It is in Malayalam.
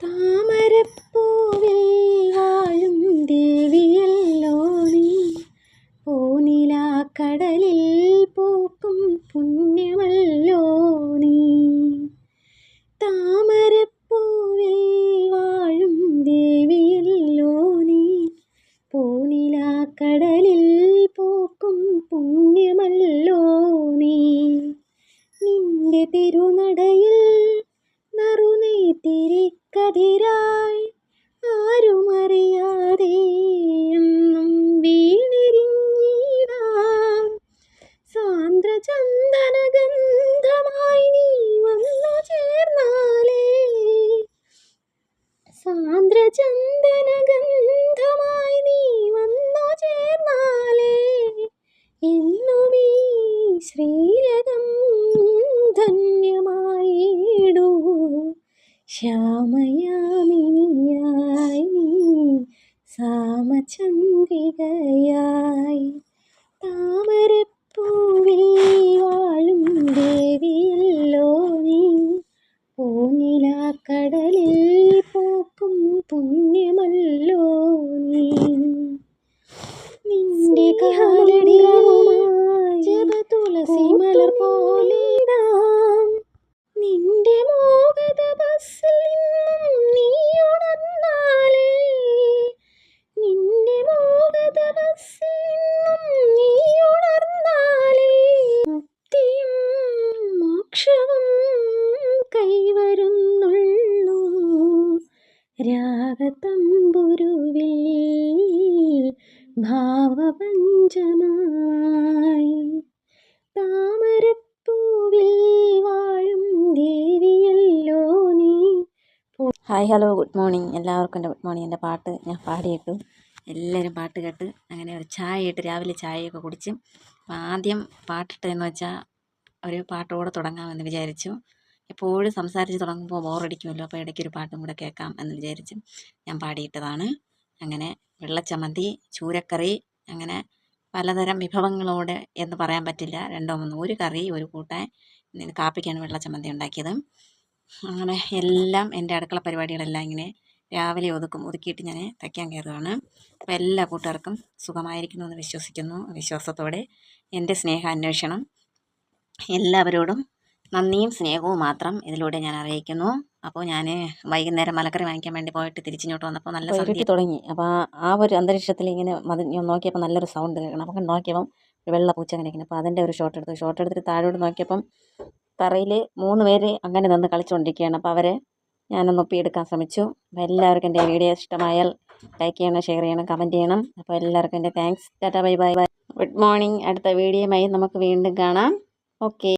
താമരപ്പൂവിൽ വാഴും ദേവിയല്ലോ നീ പൂനിലാക്കടലിൽ പൂക്കും പുണ്യമല്ലോ നീ താമരപ്പൂവിൽ വാഴും ദേവിയല്ലോ നീ പൂനിലാക്കടലിൽ പൂക്കും പുണ്യമല്ലോ നീ നിന്റെ തിരുനടയിൽ ശ്യാമയാമിനിയായി സാമചന്ദ്രികയായി. താമരപ്പൂവിൽ വാഴും ദേവിയല്ലോ നീ. പൂനിലാക്കടലിൽ പോക്കും പുണ്യമല്ലോ നീ. നിന്റെ കാലടിയുമായി രാഗതമ്പുരുവിൽ ഭാവപഞ്ചമായി താമരപ്പൂവിൽ വാഴും ദേവിയല്ലോ നീ. Hi hello good morning. എല്ലാവർക്കും എന്റെ ഗുഡ് മോർണിംഗ്. എന്റെ പാട്ട് ഞാൻ പാടിയിട്ടു. എല്ലാവരും പാട്ട് കേട്ട് അങ്ങനെ ഒരു ചായ ഇട്ട് രാവിലെ ചായയൊക്കെ കുടിച്ച്. ആദ്യം പാട്ടിട്ടതെന്ന് വെച്ചാൽ ഒരു പാട്ടോടെ തുടങ്ങാമെന്ന് വിചാരിച്ചു. എപ്പോഴും സംസാരിച്ച് തുടങ്ങുമ്പോൾ ബോറടിക്കുമല്ലോ അപ്പോൾ ഇടയ്ക്കൊരു പാട്ടും കൂടെ കേൾക്കാം എന്ന് വിചാരിച്ച് ഞാൻ പാടിയിട്ടതാണ്. അങ്ങനെ വെള്ളച്ചമ്മന്തി ചൂരക്കറി അങ്ങനെ പലതരം വിഭവങ്ങളോടെ എന്ന് പറയാൻ പറ്റില്ല. രണ്ടോ മൂന്നോ ഒരു കറി ഒരു കൂട്ടാൻ. കാപ്പിക്കാണ് വെള്ളച്ചമ്മന്തി ഉണ്ടാക്കിയത്. അങ്ങനെ എല്ലാം എന്റെ അടുക്കള പരിപാടികളെല്ലാം ഇങ്ങനെ രാവിലെ ഒതുക്കും ഒതുക്കിയിട്ട് ഞാൻ തയ്ക്കാൻ കയറുകയാണ്. അപ്പോൾ എല്ലാ കൂട്ടുകാർക്കും സുഖമായിരിക്കുന്നു എന്ന് വിശ്വസിക്കുന്നു. വിശ്വാസത്തോടെ എന്റെ സ്നേഹാന്വേഷണം എല്ലാവരോടും നന്ദിയും സ്നേഹവും മാത്രം ഇതിലൂടെ ഞാൻ അറിയിക്കുന്നു. അപ്പോൾ ഞാൻ വൈകുന്നേരം മലക്കറി വാങ്ങിക്കാൻ വേണ്ടി പോയിട്ട് തിരിച്ചിങ്ങോട്ട് വന്നപ്പോൾ നല്ല സൗണ്ട് തുടങ്ങി. അപ്പോൾ ആ ഒരു അന്തരീക്ഷത്തിൽ ഇങ്ങനെ മതി നോക്കിയപ്പോൾ നല്ലൊരു സൗണ്ട് കേൾക്കണം. അപ്പം നോക്കിയപ്പം ഒരു വെള്ള പൂച്ച അങ്ങനെ ഇരിക്കുന്നു. അപ്പോൾ അതിന്റെ ഒരു ഷോട്ട് എടുത്തു. ഷോട്ട് എടുത്തിട്ട് താഴോട്ട് നോക്കിയപ്പം തറയിൽ മൂന്ന് പേര് അങ്ങനെ നിന്ന് കളിച്ചുകൊണ്ടിരിക്കുകയാണ് അപ്പോൾ അവരെ ഞാനൊന്ന് ഒപ്പിയെടുക്കാൻ ശ്രമിച്ചു. അപ്പോൾ എല്ലാവർക്കും എന്റെ വീഡിയോ ഇഷ്ടമായാൽ ലൈക്ക് ചെയ്യണം ഷെയർ ചെയ്യണം കമന്റ് ചെയ്യണം. അപ്പോൾ എല്ലാവർക്കും എന്റെ thanks tata bye bye bye good morning അടുത്ത വീഡിയോയുമായി നമുക്ക് വീണ്ടും കാണാം. ഓക്കെ